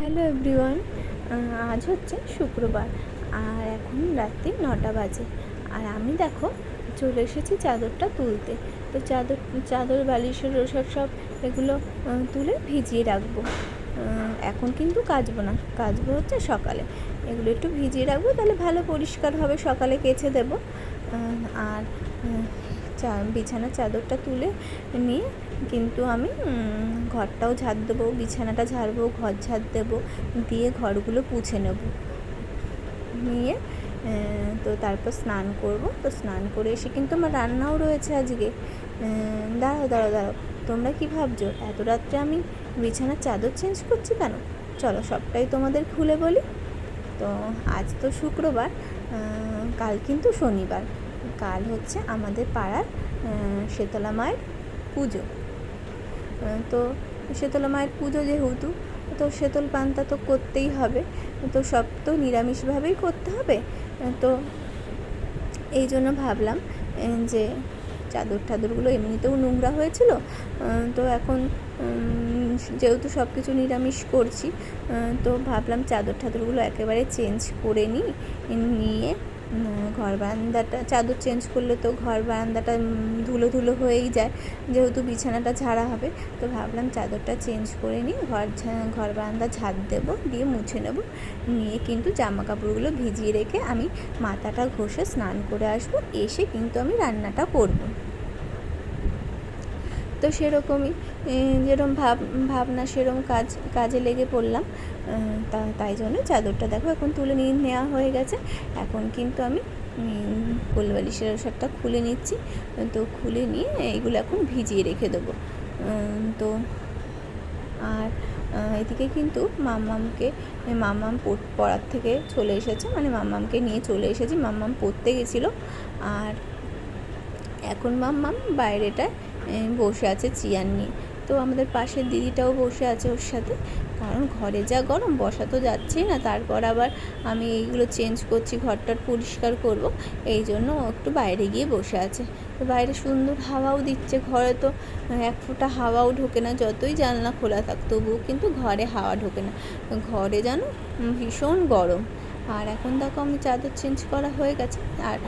Hello everyone আজ হচ্ছে শুক্রবার, আর এখন রাত্রি নটা বাজে। আর আমি দেখো, চলে এসেছি চাদরটা তুলতে। তো চাদর চাদর বালিশের ওসব সব এগুলো তুলে ভিজিয়ে রাখব। এখন কিন্তু কাচবো না, কাচবো হচ্ছে সকালে। এগুলো একটু ভিজিয়ে রাখব, তাহলে ভালো পরিষ্কার হবে, সকালে কেচে দেবো। আর চা বিছানার চাদরটা তুলে নিয়ে কিন্তু আমি ঘরটাও ঝাড় দেবো, বিছানাটা ঝাড়বো, ঘর ঝাড় দেবো, দিয়ে ঘরগুলো পুছে নেব। নিয়ে তো তারপর স্নান করব। তো স্নান করে এসে কিন্তু আমার রান্নাও রয়েছে আজকে। দাঁড়াও দাঁড়াও দাঁড়াও, তোমরা কি ভাবছ? এত রাত্রে আমি বিছানার চাদর চেঞ্জ করছি কেন? চলো সবটাই তোমাদের খুলে বলি। তো আজ তো শুক্রবার কাল কিন্তু শনিবার। কাল হচ্ছে আমাদের পাড়ার শীতলা মায়ের পুজো। তো শীতলা মায়ের পুজো যেহেতু, তো শীতল পান্তা তো করতেই হবে। তো সব তো নিরামিষভাবেই করতে হবে। তো এই জন্য ভাবলাম যে চাদর টাদরগুলো এমনিতেও নোংরা হয়েছিল। তো এখন যেহেতু সব কিছু নিরামিষ করছি তো ভাবলাম চাদর টাদরগুলো একেবারে চেঞ্জ করে নিই, নিয়ে ঘর বারান্দাটা, চাদর চেঞ্জ করলে তো ঘর বারান্দাটা ধুলো ধুলো হয়েই যায়। যেহেতু বিছানাটা ঝাড়া হবে, তো ভাবলাম চাদরটা চেঞ্জ করে নিই ঘর ঘর বারান্দা ঝাড় দেবো, দিয়ে মুছে নেব। নিয়ে কিন্তু জামা কাপড়গুলো ভিজিয়ে রেখে আমি মাথাটা ঘষে স্নান করে আসব, এসে কিন্তু আমি রান্নাটা করব। তো সেরকমই যেরকম ভাব, ভাবনা সেরকম কাজ, কাজে লেগে পড়লাম। তা, তাই জন্য চাদরটা দেখো এখন তুলে নিয়ে নেওয়া হয়ে গেছে। এখন কিন্তু আমি কোলবালিশের ওসবটা খুলে নিচ্ছি। তো খুলে নিয়ে এইগুলো এখন ভিজিয়ে রেখে দেবো। তো আর এদিকে কিন্তু মাম্মামকে মাম্মাম পড়- পড়ার থেকে চলে এসেছে। মানে মাম্মামকে নিয়ে চলে এসেছি। মাম্মাম পড়তে গেছিল। আর এখন মাম্মাম বাইরেটায় বসে আছে চেয়ার নিয়ে। তো আমাদের পাশের দিদিটাও বসে আছে ওর সাথে। কারণ ঘরে যা গরম, বসা তো যাচ্ছেই না। তারপর আবার আমি এইগুলো চেঞ্জ করছি, ঘরটার পরিষ্কার করব। এই জন্য একটু বাইরে গিয়ে বসে আছে। তো বাইরে সুন্দর হাওয়াও দিচ্ছে, ঘরে তো এক ফোঁটা হাওয়াও ঢোকে না, যতই জানলা খোলা থাক তবুও কিন্তু ঘরে হাওয়া ঢোকে না। ঘরে যেন ভীষণ গরম। আর এখন দেখো আমি চাদর চেঞ্জ করা হয়ে গেছে। আর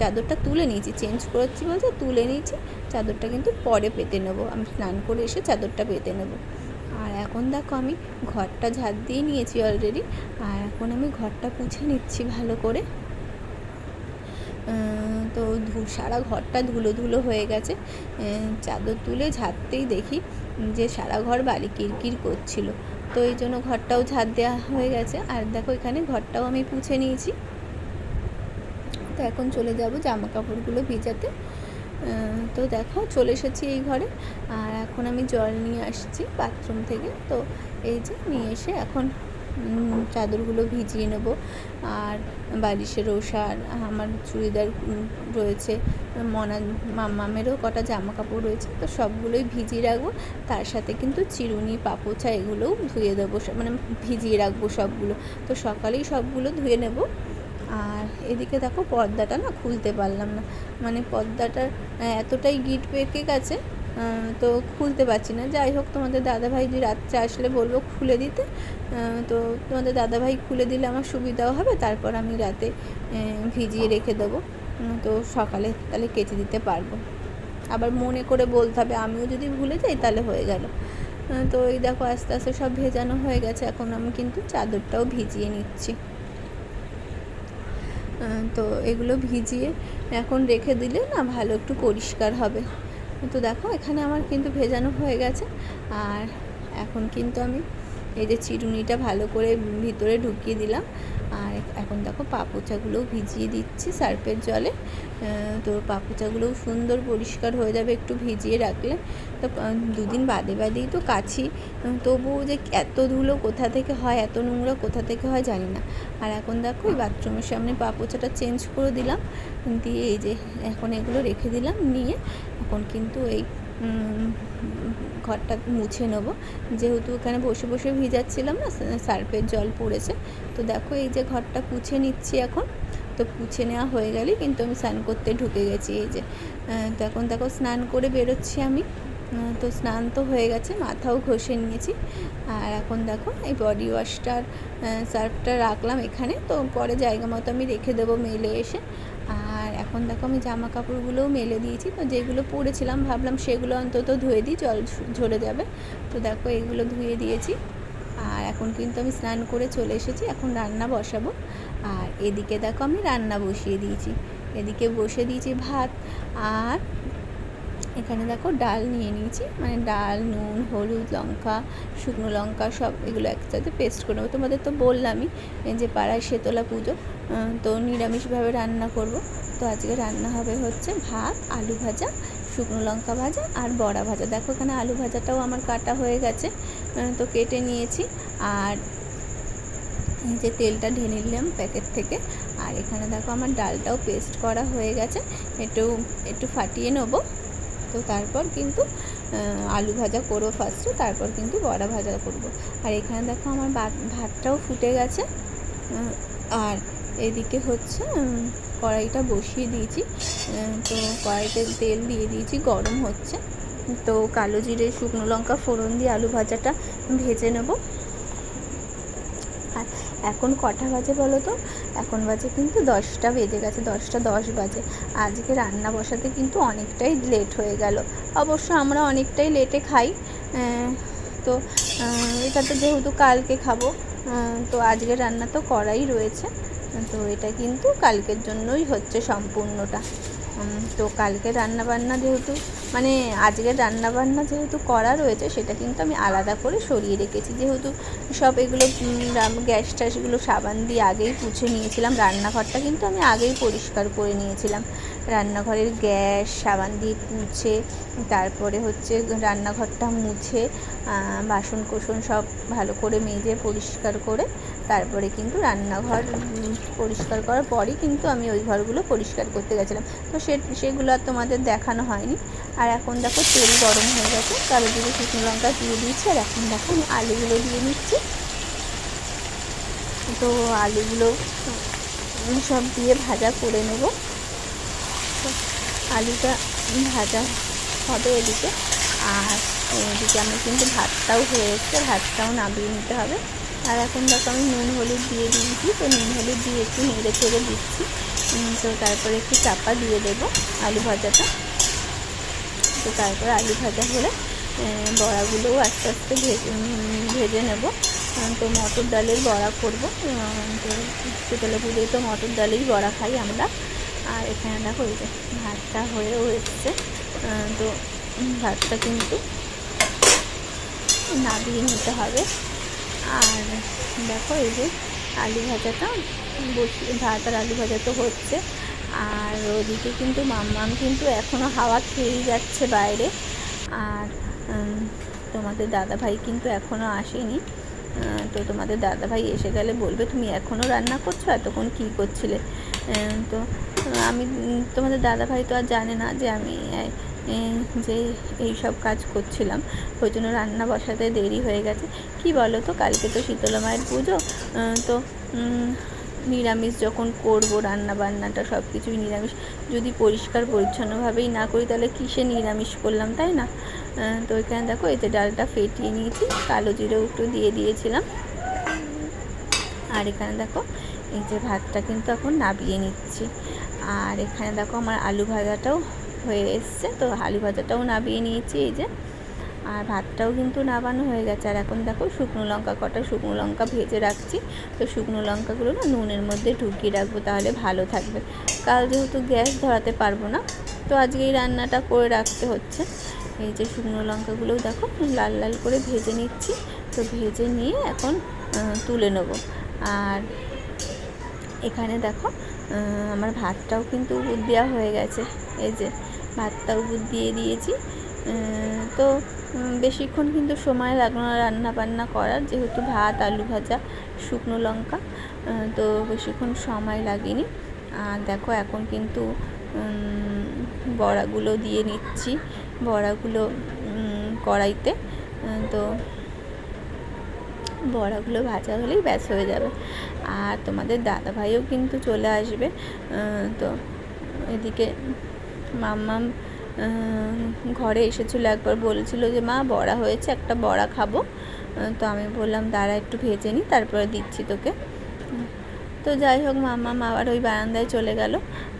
চাদরটা তুলে নিয়েছি। চেঞ্জ করেছি বলতে তুলে নিয়েছি, চাদরটা কিন্তু পরে পেতে নেব। আমি স্নান করে এসে চাদরটা পেতে নেব। এখন দেখো আমি ঘরটা ঝাড় দিয়ে নিয়েছি অলরেডি আর এখন আমি ঘরটা পুছে নিচ্ছি ভালো করে। তো ধু, সারা ঘরটা ধুলো ধুলো হয়ে গেছে। চাদর তুলে ঝাড়তেই দেখি যে সারা ঘর বালি কিরকির করছিল। তো এই জন্য ঘরটাও ঝাড় দেওয়া হয়ে গেছে। আর দেখো এখানে ঘরটাও আমি পুছে নিয়েছি। তো এখন চলে যাব জামা কাপড়গুলো ভিজাতে। তো দেখো, চলে এসেছি এই ঘরে। আর এখন আমি জল নিয়ে আসছি বাথরুম থেকে। তো এই যে নিয়ে এসে এখন চাদরগুলো ভিজিয়ে নেব। আর বালিশের ওষার, আমার চুড়িদার রয়েছে। মনা মাম্মামেরও কটা জামা কাপড় রয়েছে। তো সবগুলোই ভিজিয়ে রাখব। তার সাথে কিন্তু চিরুনি, পাপোছা এগুলোও ধুয়ে দেবো। মানে ভিজিয়ে রাখব সবগুলো। তো সকালেই সবগুলো ধুয়ে নেব। আর এদিকে দেখো পর্দাটা না খুলতে পারলাম না। মানে পর্দাটার এতটাই গিট পেকে গেছে তো খুলতে পারছি না। যাই হোক, তোমাদের দাদাভাই যে রাত্রে আসলে বলব খুলে দিতে তো তোমাদের দাদাভাই খুলে দিলে আমার সুবিধাও হবে, তারপর আমি রাতে ভিজিয়ে রেখে দেবো। তো সকালে তাহলে কেচে দিতে পারব। আবার মনে করে বলতে হবে, আমিও যদি ভুলে যাই তাহলে হয়ে গেল। তো এই দেখো আস্তে আস্তে সব ভেজানো হয়ে গেছে, এখন আমি কিন্তু চাদরটাও ভিজিয়ে নিচ্ছি। তো এগুলো ভিজিয়ে এখন রেখে দিলে না ভালো একটু পরিষ্কার হবে। তো দেখো এখানে আমার কিন্তু ভেজানো হয়ে গেছে। আর এখন কিন্তু আমি এই যে চিরুনিটা ভালো করে ভিতরে ঢুকিয়ে দিলাম। আর এখন দেখো পাপোচাগুলোও ভিজিয়ে দিচ্ছি সার্ফের জলে। তো পাপোচাগুলোও সুন্দর পরিষ্কার হয়ে যাবে একটু ভিজিয়ে রাখলে। তো দুদিন বাদে বাদেই তো কাছি। তবুও যে এত ধুলো কোথা থেকে হয়, এত নোংরা কোথা থেকে হয় জানি না। আর এখন দেখো ওই বাথরুমের সামনে পাপোচাটা চেঞ্জ করে দিলাম। দিয়ে এই যে এখন এগুলো রেখে দিলাম, নিয়ে। এখন কিন্তু এই ঘরটা মুছে নেব। যেহেতু এখানে বসে বসে ভিজাচ্ছিলাম না সার্ফের জল পড়েছে। তো দেখো এই যে ঘরটা পুছে নিচ্ছি এখন। তো পুছে নেওয়া হয়ে গেলেই কিন্তু আমি স্নান করতে ঢুকে গেছি এই যে। তো এখন দেখো স্নান করে বেরোচ্ছি আমি। তো স্নান তো হয়ে গেছে, মাথাও ঘষে নিয়েছি। আর এখন দেখো এই বডি ওয়াশটার সার্ফটা রাখলাম এখানে। তো পরে জায়গা মতো আমি রেখে দেবো মেলে এসে। এখন দেখো আমি জামা কাপড়গুলোও মেলে দিয়েছি, তো যেগুলো পরেছিলাম ভাবলাম সেগুলো অন্তত ধুয়ে দিই, জল ঝরে যাবে। তো দেখো এগুলো ধুয়ে দিয়েছি। আর এখন কিন্তু আমি স্নান করে চলে এসেছি, এখন রান্না বসাবো। আর এদিকে দেখো আমি রান্না বসিয়ে দিয়েছি। এদিকে বসে দিয়েছি ভাত আর এখানে দেখো ডাল নিয়ে নিয়েছি। মানে ডাল, নুন, হলুদ, লঙ্কা, শুকনো লঙ্কা সব এগুলো একসাথে পেস্ট করে নেব। তোমাদের তো বললামই যে পাড়ায় শেতলা পুজো তো নিরামিষভাবে রান্না করব। তো আজকে রান্না হবে হচ্ছে ভাত, আলু ভাজা, শুকনো লঙ্কা ভাজা আর বড়া ভাজা। দেখো এখানে আলু ভাজাটাও আমার কাটা হয়ে গেছে তো কেটে নিয়েছি। আর যে তেলটা ঢেলে নিলাম প্যাকেট থেকে। আর এখানে দেখো আমার ডালটাও পেস্ট করা হয়ে গেছে। একটু একটু ফাটিয়ে নেব। তো তারপর কিন্তু আলু ভাজা করব ফার্স্টে তারপর কিন্তু বড়া ভাজা করব। আর এখানে দেখো আমার ভাত- ভাতটাও ফুটে গেছে। আর এদিকে হচ্ছে কড়াইটা বসিয়ে দিয়েছি। তো কড়াইতে তেল দিয়ে দিয়েছি, গরম হচ্ছে। তো কালো জিরে, শুকনো লঙ্কা, ফোড়ন দিয়ে আলু ভাজাটা ভেজে নেব। আর এখন কটা বাজে বলো তো? এখন বাজে কিন্তু দশটা বেজে গেছে, দশটা দশ বাজে। আজকে রান্না বসাতে কিন্তু অনেকটাই লেট হয়ে গেল। অবশ্য আমরা অনেকটাই লেটে খাই তো এটা তো যেহেতু কালকে খাব তো আজকে রান্না তো করাই রয়েছে। তো এটা কিন্তু কালকের জন্যই হচ্ছে সম্পূর্ণটা। তো কালকে রান্নাবান্না যেহেতু মানে আজকের রান্নাবান্না যেহেতু করা রয়েছে, সেটা কিন্তু আমি আলাদা করে সরিয়ে রেখেছি। যেহেতু সব এগুলো গ্যাস ট্যাসগুলো সাবান দিয়ে আগেই মুছে নিয়েছিলাম, রান্নাঘরটা কিন্তু আমি আগেই পরিষ্কার করে নিয়েছিলাম। রান্নাঘরের গ্যাস সাবান দিয়ে মুছে তারপরে হচ্ছে রান্নাঘরটা মুছে বাসন কোসন সব ভালো করে মেজে পরিষ্কার করে তারপরে কিন্তু রান্নাঘর পরিষ্কার করার পরই কিন্তু আমি ওই ঘরগুলো পরিষ্কার করতে গেছিলাম। তো সে, সেগুলো আর তোমাদের দেখানো হয়নি। আর এখন দেখো তেল গরম হয়ে গেছে। কালো দিকে শুকনো লঙ্কা দিয়ে দিয়েছি। আর এখন দেখো আমি আলুগুলো দিয়ে নিচ্ছি। তো আলুগুলো সব দিয়ে ভাজা করে নেব। আলুটা ভাজা হবে এদিকে। আর এদিকে আমি কিন্তু ভাতটাও হয়ে এসছে। ভাতটাও নামিয়ে নিতে হবে। আর এখন দেখো আমি নুন হলুদ দিয়ে দিয়েছি। তো নুন হলুদ দিয়ে একটু নেড়ে চেড়ে দিচ্ছি। তো তারপরে একটু চাপা দিয়ে দেবো আলু ভাজাটা। তো তারপরে আলু ভাজা হলে বড়াগুলোও আস্তে আস্তে ভেজে ভেজে নেব। তো মটর ডালের বড়া করব। তো শীতলা পুজোয় তো মটর ডালেই বড়া খাই আমরা। আর এখানে দেখো এই যে ভাতটা হয়েও এসছে তো ভাতটা কিন্তু নাবিয়ে নিতে হবে। আর দেখো এই যে আলু ভাজাটা, বসিয়ে ভাত আর আলু ভাজা তো হচ্ছে। আর ওদিকে কিন্তু মাম্মাম কিন্তু এখনও হাওয়া খেয়েই যাচ্ছে বাইরে। আর তোমাদের দাদাভাই কিন্তু এখনও আসেনি। তো তোমাদের দাদাভাই এসে গেলে বলবে, তুমি এখনও রান্না করছ? এতক্ষণ কী করছিলে? তো আমি, তোমাদের দাদাভাই তো আর জানে না যে আমি যে এই সব কাজ করছিলাম। ওই জন্য রান্না বসাতে দেরি হয়ে গেছে। কি বলো তো? কালকে তো শীতলা মায়ের পুজো। তো নিরামিষ যখন করব, রান্না বান্নাটা সব কিছুই নিরামিষ। যদি পরিষ্কার পরিচ্ছন্নভাবেই না করি, তাহলে কিসে নিরামিষ করলাম, তাই না? তো এখানে দেখো যে ডালটা ফেটিয়ে নিয়েছি, কালো জিরেও একটু দিয়ে দিয়েছিলাম। আর এখানে দেখো, এই যে ভাতটা কিন্তু এখন নাবিয়ে নিচ্ছি। আর এখানে দেখো, আমার আলু ভাজাটাও হয়ে এসছে। তো আলু ভাজাটাও নাবিয়ে নিয়েছি, এই যে। আর ভাতটাও কিন্তু নাবানো হয়ে গেছে। আর এখন দেখো শুকনো লঙ্কা, কটা শুকনো লঙ্কা ভেজে রাখছি। তো শুকনো লঙ্কাগুলো না নুনের মধ্যে ঢুকিয়ে রাখব তাহলে ভালো থাকবে। কাল যেহেতু গ্যাস ধরাতে পারব না, তো আজকে এই রান্নাটা করে রাখতে হচ্ছে। এই যে শুকনো লঙ্কাগুলোও দেখো লাল লাল করে ভেজে নিচ্ছি। তো ভেজে নিয়ে এখন তুলে নেব। আর এখানে দেখো আমার ভাতটাও কিন্তু উবুর দেওয়া হয়ে গেছে। এই যে ভাতটা উবুর দিয়ে দিয়েছি। তো বেশিক্ষণ কিন্তু সময় লাগল না রান্না বান্না করার, যেহেতু ভাত, আলু ভাজা, শুকনো লঙ্কা তো বেশিক্ষণ সময় লাগেনি। আর দেখো এখন কিন্তু বড়াগুলো দিয়ে নিচ্ছি, বড়াগুলো কড়াইতে তো বড়াগুলো ভাজা হলেই ব্যাস হয়ে যাবে। আর তোমাদের দাদাভাইও কিন্তু চলে আসবে তো এদিকে মাম্মাম ঘরে এসেছিল, একবার বলেছিল যে, মা, বড়া হয়েছে, একটা বড়া খাব। তো আমি বললাম, দাঁড়া, একটু ভেজে নিই তারপরে দিচ্ছি তোকে। তো যাই হোক, মামা আবার ওই বারান্দায় চলে গেল।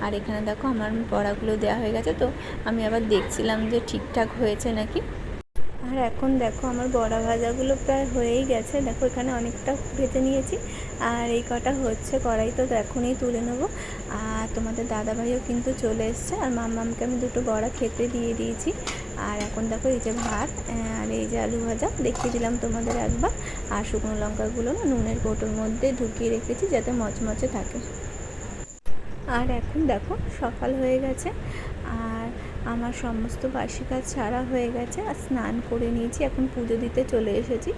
আর এখানে দেখো, আমার বড়াগুলো দেওয়া হয়ে গেছে। তো আমি আবার দেখছিলাম যে ঠিকঠাক হয়েছে নাকি। আর এখন দেখো আমার বড়া ভাজাগুলো প্রায় হয়েই গেছে। দেখো এখানে অনেকটা ভেজে নিয়েছি। আর এই কটা হচ্ছে কড়াই, তো এখনই তুলে নেব। আর তোমাদের দাদাভাইও কিন্তু চলে এসছে। আর মাম্মামকে আমি দুটো বড়া খেতে দিয়ে দিয়েছি। আর এখন দেখো এই যে ভাত, আর এই যে আলু ভাজা, দেখিয়ে দিলাম তোমাদের একবার। আর শুকনো লঙ্কাগুলো না নুনের কৌটোর মধ্যে ঢুকিয়ে রেখেছি যাতে মচমচে থাকে। আর এখন দেখো সকাল হয়ে গেছে। আমার সমস্ত বাসি কাজ সারা হয়ে গেছে আর স্নান করে নিয়েছি, এখন পুজো দিতে চলে এসেছি।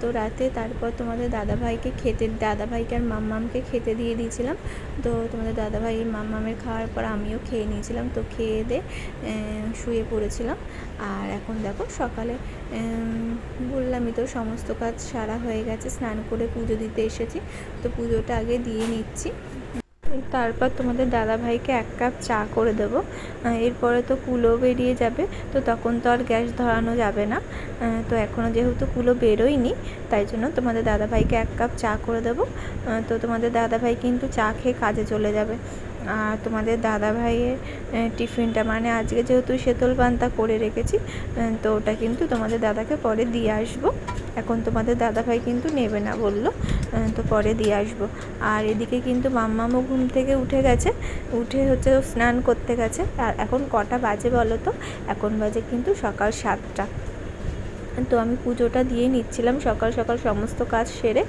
তো রাতে তারপর তোমাদের দাদাভাইকে খেতে, দাদাভাইকে আর মাম্মামকে খেতে দিয়ে দিয়েছিলাম। তো তোমাদের দাদাভাই মাম্মামের খাওয়ার পর আমিও খেয়ে নিয়েছিলাম, তো খেয়ে দিয়ে শুয়ে পড়েছিলাম। আর এখন দেখো সকালে বললামই তো সমস্ত কাজ সারা হয়ে গেছে, স্নান করে পুজো দিতে এসেছি। তো পুজোটা আগে দিয়ে নিচ্ছি। তারপর তোমাদের দাদাভাইকে এক কাপ চা করে দেবো। এরপরে তো কুলো বেরিয়ে যাবে, তো তখন তো আর গ্যাস ধরানো যাবে না। তো এখনও যেহেতু কুলো বেরোয়নি, তাই জন্য তোমাদের দাদাভাইকে এক কাপ চা করে দেবো। তো তোমাদের দাদাভাই কিন্তু চা খেয়ে কাজে চলে যাবে। আর তোমাদের দাদা ভাইয়ের টিফিনটা মানে আজকে যেহেতু শীতল পান্তা করে রেখেছি তো ওটা কিন্তু তোমাদের দাদাকে পরে দিয়ে আসব। এখন তোমাদের দাদাভাই কিন্তু নেবে না বলল তো পরে দিয়ে আসব। আর এদিকে কিন্তু মাম্মামও ঘুম থেকে উঠে গেছে, উঠে হচ্ছে স্নান করতে গেছে। আর এখন কটা বাজে বলো তো? এখন বাজে কিন্তু সকাল সাতটা। তো আমি পুজোটা দিয়ে নিচ্ছিলাম সকাল সকাল সমস্ত কাজ সেরে।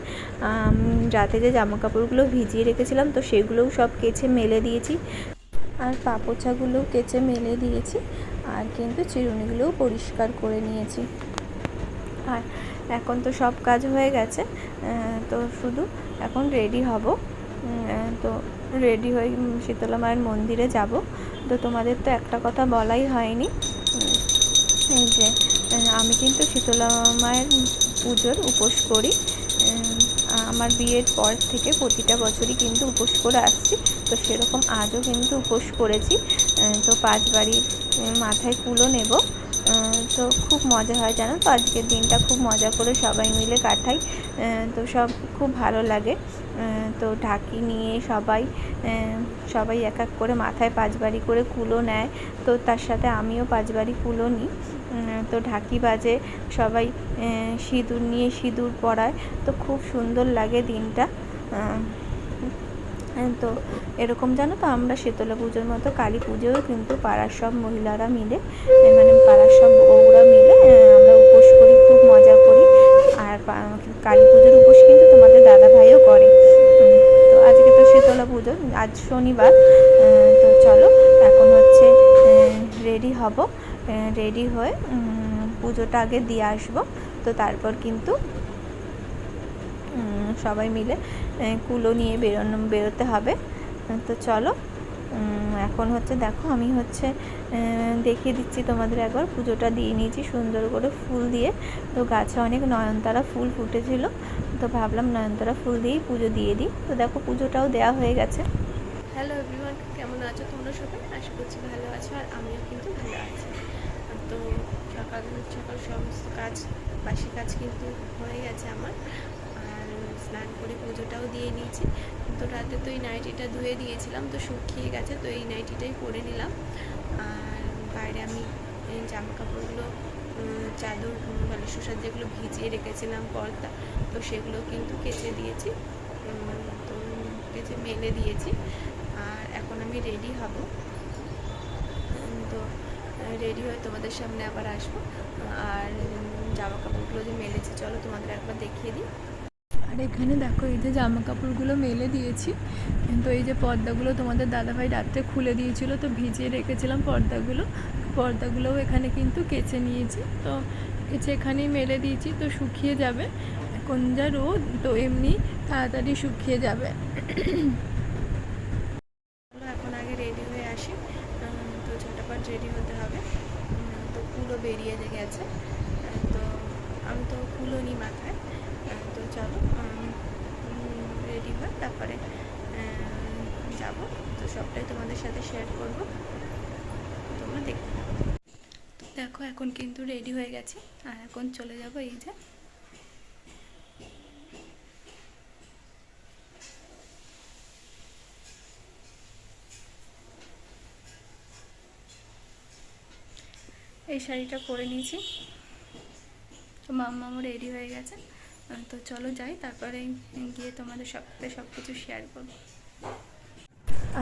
রাতে যে জামা কাপড়গুলো ভিজিয়ে রেখেছিলাম, তো সেগুলোও সব কেচে মেলে দিয়েছি। আর পাপোছাগুলোও কেচে মেলে দিয়েছি। আর কিন্তু চিরুনিগুলোও পরিষ্কার করে নিয়েছি। আর এখন তো সব কাজ হয়ে গেছে তো শুধু এখন রেডি হব। তো রেডি হয়ে শীতলা মায়ের মন্দিরে যাব। তো তোমাদের তো একটা কথা বলাই হয়নি। যে আমি কিন্তু শীতলা মায়ের পুজোর উপোস করি। আমার বিয়ের পর থেকে প্রতিটা বছরই কিন্তু উপোস করে আসছি। তো সেরকম আজও কিন্তু উপোস করেছি। তো পাঁচ বাড়ি মাথায় কুলো নেব। তো খুব মজা হয় জানো তো? আজকের দিনটা খুব মজা করে সবাই মিলে কাটাই। তো সব খুব ভালো লাগে। তো ঢাকি নিয়ে সবাই সবাই এক এক করে মাথায় পাঁচবাড়ি করে কুলো নেয়। তো তার সাথে আমিও পাঁচবাড়ি কুলো নিই। তো ঢাকি বাজে সবাই সিঁদুর নিয়ে সিঁদুর পরায়। তো খুব সুন্দর লাগে দিনটা। তো এরকম জানো তো আমরা শীতলা পুজোর মতো কালী পুজোও কিন্তু পাড়ার সব মহিলারা মিলে মানে পাড়ার সব বউরা মিলে আমরা উপোস করি, খুব মজা করি। আর কালী পুজোর উপোস কিন্তু তোমাদের দাদা ভাইও করে। তো আজকে তো শীতলা পুজো, আজ শনিবার তো চলো, এখন হচ্ছে রেডি হব রেডি হয়ে পুজোটা আগে দিয়ে আসব। তো তারপর কিন্তু সবাই মিলে কুলো নিয়ে বেরোনো, বেরোতে হবে। তো চলো এখন হচ্ছে দেখো, আমি হচ্ছে দেখিয়ে দিচ্ছি তোমাদের একবার। পুজোটা দিয়ে নিয়েছি সুন্দর করে ফুল দিয়ে। তো গাছে অনেক নয়নতারা ফুল ফুটেছিল। তো ভাবলাম নয়নতারা ফুল দিয়েই পুজো দিয়ে দিই। তো দেখো, পুজোটাও দেওয়া হয়ে গেছে। হ্যালো এভরিওয়ান কেমন আছো তোমরা সবাই? আশা করছি ভালো আছো আর আমিও কিন্তু ভালো আছি। তো সকাল সকাল সমস্ত কাজ, বাসি কাজ কিন্তু হয়ে গেছে আমার। স্নান করে পুজোটাও দিয়ে নিয়েছি। তো রাতে তো এই নাইটিটা ধুয়ে দিয়েছিলাম, তো শুকিয়ে গেছে, তো এই নাইটিটাই পরে নিলাম। আর বাইরে আমি জামা কাপড়গুলো চাদর মানে শোষার যেগুলো ভিজিয়ে রেখেছিলাম পর্দা, তো সেগুলো কিন্তু কেচে দিয়েছি। তো কেচে মেলে দিয়েছি। আর এখন আমি রেডি হব। তো রেডি হয়ে তোমাদের সামনে আবার আসব। আর জামা কাপড়গুলো যে মেলেছি, চলো তোমাদের একবার দেখিয়ে দিই। আর এখানে দেখো এই যে জামা কাপড়গুলো মেলে দিয়েছি। কিন্তু এই যে পর্দাগুলো তোমাদের দাদাভাই রাত্রে খুলে দিয়েছিল, তো ভিজিয়ে রেখেছিলাম পর্দাগুলো। পর্দাগুলোও এখানে কিন্তু কেচে নিয়েছি। তো কেচে এখানেই মেলে দিয়েছি, তো শুকিয়ে যাবে। এখন যা রোদ, তো এমনি তাড়াতাড়ি শুকিয়ে যাবে চলো এখন আগে রেডি হয়ে আসি উম, তো ঝটাপট রেডি হতে হবে উম, তো কুলো বেরিয়ে যে গেছে আহ, তো আমি তো কুলো নিই মাথায় আহ, তো চলো রেডি হয় তারপরে যাব তো সবটাই তোমাদের সাথে শেয়ার করব তোমরা দেখতে থাকো দেখো এখন কিন্তু রেডি হয়ে গেছি আর এখন চলে যাব, এই যে। এই শাড়িটা পরে নিয়েছি। তো মাম্মামও রেডি হয়ে গেছে। তো চলো যাই, তারপরে গিয়ে তোমাদের সাথে সব কিছু শেয়ার করব।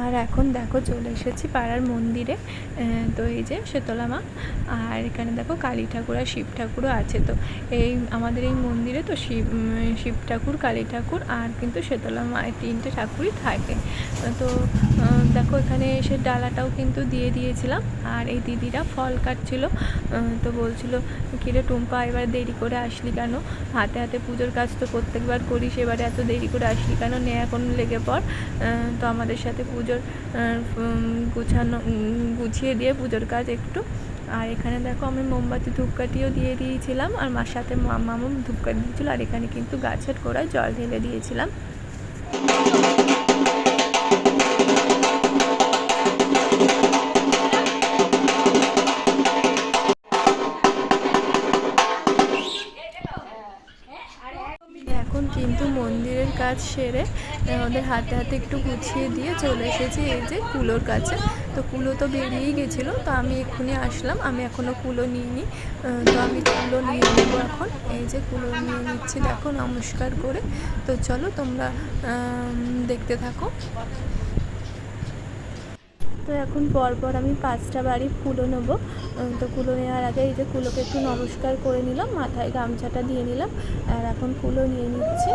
আর এখন দেখো চলে এসেছি পাড়ার মন্দিরে তো এই যে শীতলা মা, আর এখানে দেখো কালী ঠাকুর আর শিব ঠাকুরও আছে। তো এই আমাদের এই মন্দিরে তো শিব শিব ঠাকুর, কালী ঠাকুর আর কিন্তু শীতলা মা এই তিনটে ঠাকুরই থাকে। তো দেখো এখানে এসে ডালাটাও কিন্তু দিয়ে দিয়েছিলাম। আর এই দিদিরা ফল কাটছিল তো বলছিল কিরে টুম্পা, এবার দেরি করে আসলি কেন? হাতে হাতে পুজোর কাজ তো প্রত্যেকবার করিস, এবারে এত দেরি করে আসলি কেন? নে এখন লেগে পড়। তো আমাদের সাথে পুজোর গুছানো গুছিয়ে দিয়ে পুজোর কাজ একটু। আর এখানে দেখো আমি মোমবাতি ধূপকাঠিও দিয়ে দিয়েছিলাম, আর মার সাথে মামামও ধূপকাঠি দিয়েছিল, আর এখানে কিন্তু গাছের গোড়ায় জল ঢেলে দিয়েছিলাম। কাজ সেরে আহ, ওদের হাতে হাতে একটু গুছিয়ে দিয়ে চলে এসেছি এই যে কুলোর কাছে। তো কুলো তো বেরিয়েই গেছিল তো আমি এক্ষুনি আসলাম। আমি এখনও কুলো নিইনি। তো আমি কুলো নিয়ে নেব এখন। এই যে কুলো নিয়ে নিচ্ছি দেখো নমস্কার করে। তো চলো তোমরা দেখতে থাকো। তো এখন পরপর আমি পাঁচটা বাড়ি কুলো নেব। তো কুলো নেওয়ার আগে এই যে কুলোকে একটু নমস্কার করে নিলাম মাথায় গামছাটা দিয়ে নিলাম। আর এখন কুলো নিয়ে নিচ্ছি।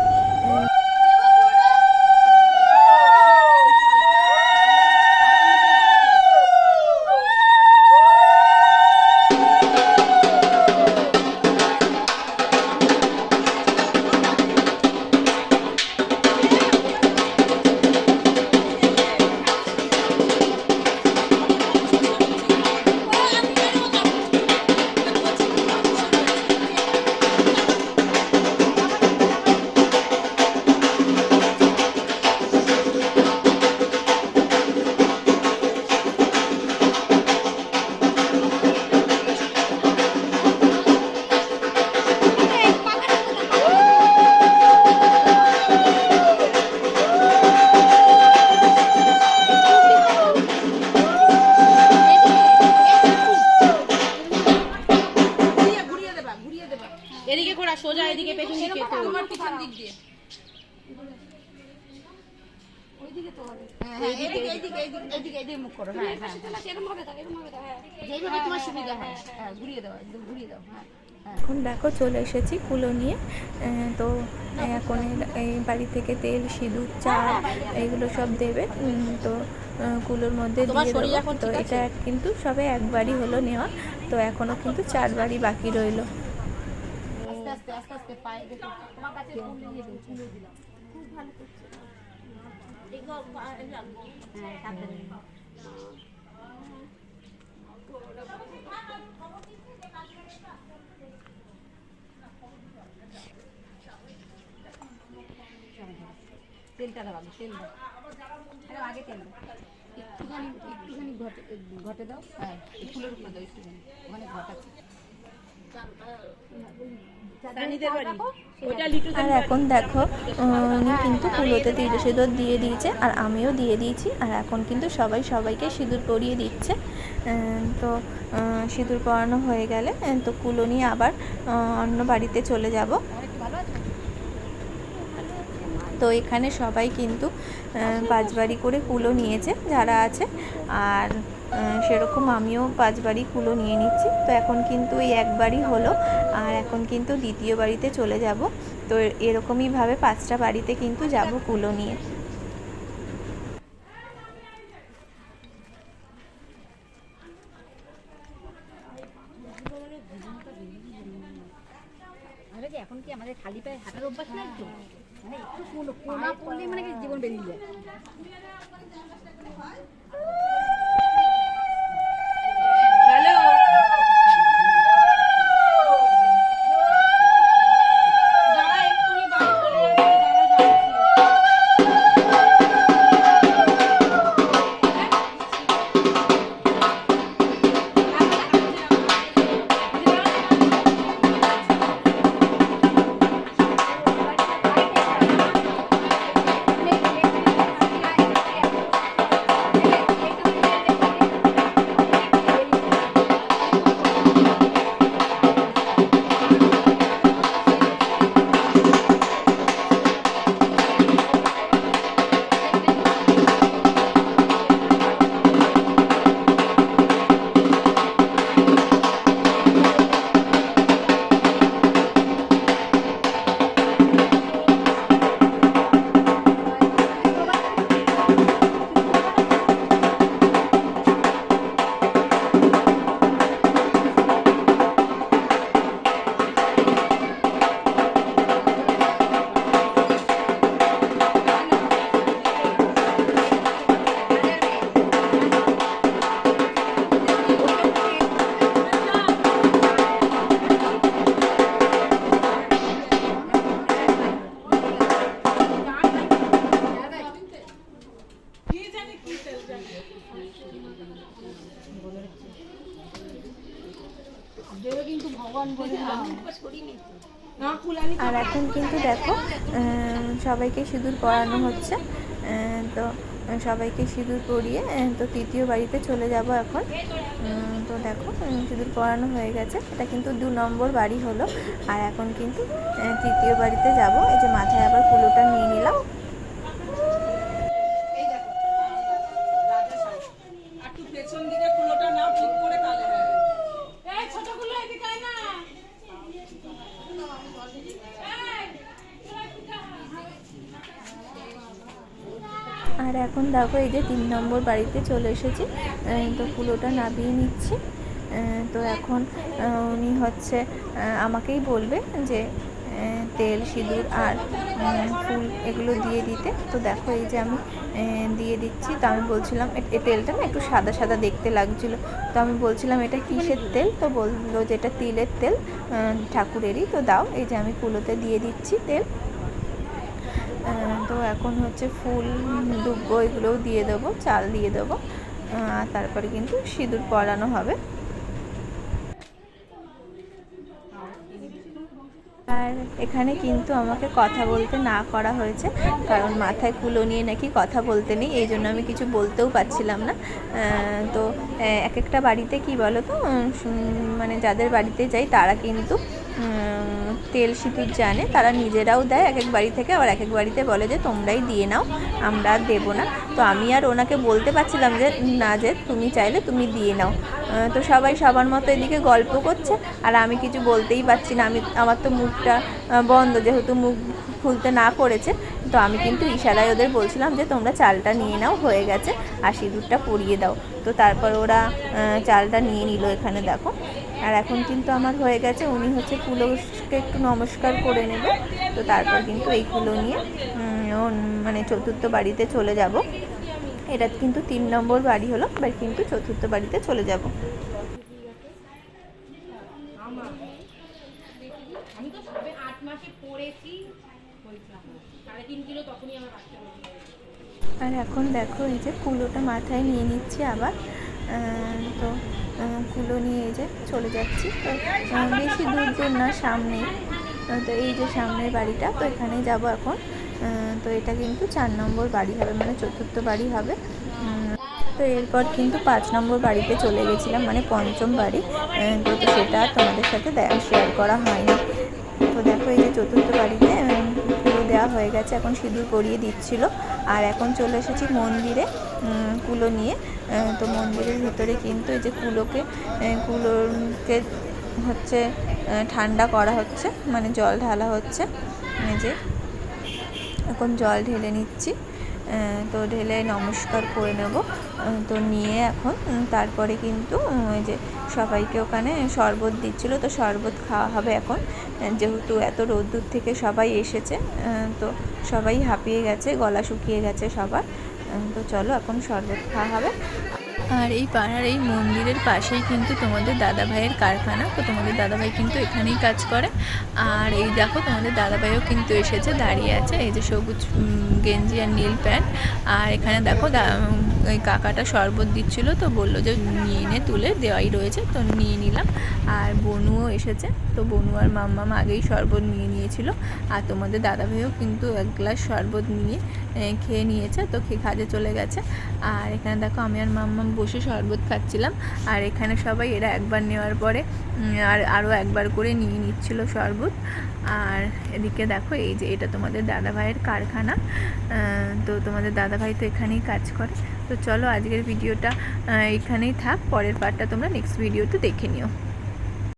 করো, হ্যাঁ, হ্যাঁ, হ্যাঁ। যেইভাবে তোমার সুবিধা হয়, হ্যাঁ, ঘুরিয়ে দাও, একদম ঘুরিয়ে দাও, হ্যাঁ, হ্যাঁ। এখন দেখো চলে এসেছি কুলো নিয়ে। তো এখন এই- এই বাড়ি থেকে তেল সিঁদুর চা এইগুলো সব দেবে। তো কুলোর মধ্যে দিয়ে দেবো। তো এটা কিন্তু সবে একবারই হলো নেওয়া। তো এখনও কিন্তু চারবারই বাকি রইল। খুব ভালো তেলটা দাও আগে, তেল দাও। আরে আগে তেল একটুখানি একটুখানি ঘটে ঘটে দাও। হ্যাঁ ফুলের উপরে দাও একটুখানি। ওখানে ঘট আছে আর এখন দেখো উনি কিন্তু কুলোতে তিল সিঁদুর দিয়ে দিয়েছে আর আমিও দিয়ে দিয়েছি আর এখন কিন্তু সবাই সবাইকে সিঁদুর পরিয়ে দিচ্ছে। তো সিঁদুর পরানো হয়ে গেলে তো কুলো নিয়ে আবার অন্য বাড়িতে চলে যাব। তো এখানে সবাই কিন্তু বাজবাড়ি করে কুলো নিয়েছে যারা আছে আর সেরকম আমিও পাঁচ বাড়ি কুলো নিয়ে নিচ্ছি। তো এখন কিন্তু এই একবারই হলো, আর এখন কিন্তু দ্বিতীয় বাড়িতে চলে যাব। তো এরকমইভাবে পাঁচটা বাড়িতে কিন্তু যাব কুলো নিয়ে। সবাইকে সিঁদুর পরানো হচ্ছে। তো সবাইকে সিঁদুর পরিয়ে তো তৃতীয় বাড়িতে চলে যাব এখন। তো দেখো সিঁদুর পরানো হয়ে গেছে। এটা কিন্তু দু নম্বর বাড়ি হলো। আর এখন কিন্তু তৃতীয় বাড়িতে যাব। এই যে মাথায় আবার কুলোটা নিয়ে নিলাম একটু পেছন দিকে কুলোটা নাও ঠিক করে তাহলে হ্যাঁ আর এখন দেখো এই যে তিন নম্বর বাড়িতে চলে এসেছি। তো কুলোটা নাবিয়ে নিচ্ছি। তো এখন উনি হচ্ছে আমাকেই বলবে যে তেল, সিঁদুর আর ফুল এগুলো দিয়ে দিতে। তো দেখো এই যে আমি দিয়ে দিচ্ছি। তো আমি বলছিলাম, এ- তেলটা না একটু সাদা সাদা দেখতে লাগছিল। তো আমি বলছিলাম, এটা কিসের তেল? তো বলল যে, এটা তিলের তেল ঠাকুরেরই। তো দাও, এই যে আমি কুলোতে দিয়ে দিচ্ছি তেল। তো এখন হচ্ছে ফুল দুব্বো এগুলোও দিয়ে দেবো, চাল দিয়ে দেবো আর তারপরে কিন্তু সিঁদুর পরানো হবে। আর এখানে কিন্তু আমাকে কথা বলতে না করা হয়েছে, কারণ মাথায় কুলো নিয়ে নাকি কথা বলতে নেই, এই জন্য আমি কিছু বলতেও পারছিলাম না। তো এক একটা বাড়িতে কি বলো তো মানে যাদের বাড়িতে যাই তারা কিন্তু তেল সিঁদুর জানে, তারা নিজেরাও দেয়, এক এক বাড়ি থেকে। আবার এক এক বাড়িতে বলে যে, তোমরাই দিয়ে নাও, আমরা আর দেবো না। তো আমি আর ওনাকে বলতে পারছিলাম যে, না যে, তুমি চাইলে তুমি দিয়ে নাও। তো সবাই সবার মতো এদিকে গল্প করছে। আর আমি কিছু বলতেই পারছি না। আমি, আমার তো মুখটা বন্ধ, যেহেতু মুখ খুলতে না করেছে তো আমি কিন্তু ইশারায় ওদের বলছিলাম যে, তোমরা চালটা নিয়ে নাও, হয়ে গেছে, আর সিঁদুরটা পরিয়ে দাও। তো তারপর ওরা চালটা নিয়ে নিল এখানে, দেখো। আর এখন কিন্তু আমার হয়ে গেছে, উনি হচ্ছে কুলোকে একটু নমস্কার করে নেবে। তো তারপর কিন্তু এইগুলো নিয়ে মানে চতুর্থ বাড়িতে চলে যাব। এটা কিন্তু তিন নম্বর বাড়ি হলো, এবার কিন্তু চতুর্থ বাড়িতে চলে যাব। আর এখন দেখো এই যে কুলোটা মাথায় নিয়ে নিচ্ছি আবার তো কুলো নিয়ে এই যে চলে যাচ্ছি। তো বেশি দূর দূর না সামনেই তো এই যে সামনের বাড়িটা, তো এখানে যাব এখন। তো এটা কিন্তু চার নম্বর বাড়ি হবে মানে চতুর্থ বাড়ি হবে। তো এরপর কিন্তু পাঁচ নম্বর বাড়িতে চলে গেছিলাম মানে পঞ্চম বাড়ি। তো সেটা তোমাদের সাথে শেয়ার করা হয়নি। তো দেখো, এই যে চতুর্থ বাড়িতে কুলো দেওয়া হয়ে গেছে। এখন সিঁদুর পরিয়ে দিচ্ছিল। আর এখন চলে এসেছি মন্দিরে কুলো নিয়ে। তো মন্দিরের ভিতরে কিন্তু এই যে কুলোকে কুলোকে হচ্ছে ঠান্ডা করা হচ্ছে মানে জল ঢালা হচ্ছে, এই যে এখন জল ঢেলে নিচ্ছি তো ঢেলে নমস্কার করে নেব তো নিয়ে এখন তারপরে কিন্তু ওই যে সবাইকে ওখানে শরবত দিচ্ছিল, তো শরবত খাওয়া হবে এখন যেহেতু এত রোদ্দুর থেকে সবাই এসেছে তো সবাই হাঁপিয়ে গেছে, গলা শুকিয়ে গেছে সবার তো চলো এখন শরবত খাওয়া হবে। আর এই পাড়ার এই মন্দিরের পাশেই কিন্তু তোমাদের দাদাভাইয়ের কারখানা, তো তোমাদের দাদাভাই কিন্তু এখানেই কাজ করে। আর এই দেখো, তোমাদের দাদাভাইও কিন্তু এসেছে, দাঁড়িয়ে আছে, এই যে সবুজ গেঞ্জি আর নীল প্যান্ট। আর এখানে দেখো ওই কাকাটা শরবত দিচ্ছিল তো বলল যে নিয়ে নে, তুলে দেওয়াই রয়েছে, তো নিয়ে নিলাম। আর বনুও এসেছে, তো বনু আর মাম্মাম আগেই শরবত নিয়ে নিয়েছিল। আর তোমাদের দাদা ভাইও কিন্তু এক গ্লাস শরবত নিয়ে খেয়ে নিয়েছে, তো খেয়ে কাজে চলে গেছে। আর এখানে দেখো আমি আর মাম্মাম বসে শরবত খাচ্ছিলাম। আর এখানে সবাই এরা একবার নেওয়ার পরে আর আরও একবার করে নিয়ে নিচ্ছিল শরবত। আর এদিকে দেখো এই যে এটা তোমাদের দাদা ভাইয়ের কারখানা তো তোমাদের দাদা ভাই তো এখানেই কাজ করে। তো চলো আজকের ভিডিওটা এখানেই থাক পরের পার্টটা তোমরা নেক্সট ভিডিওতে দেখে নিও।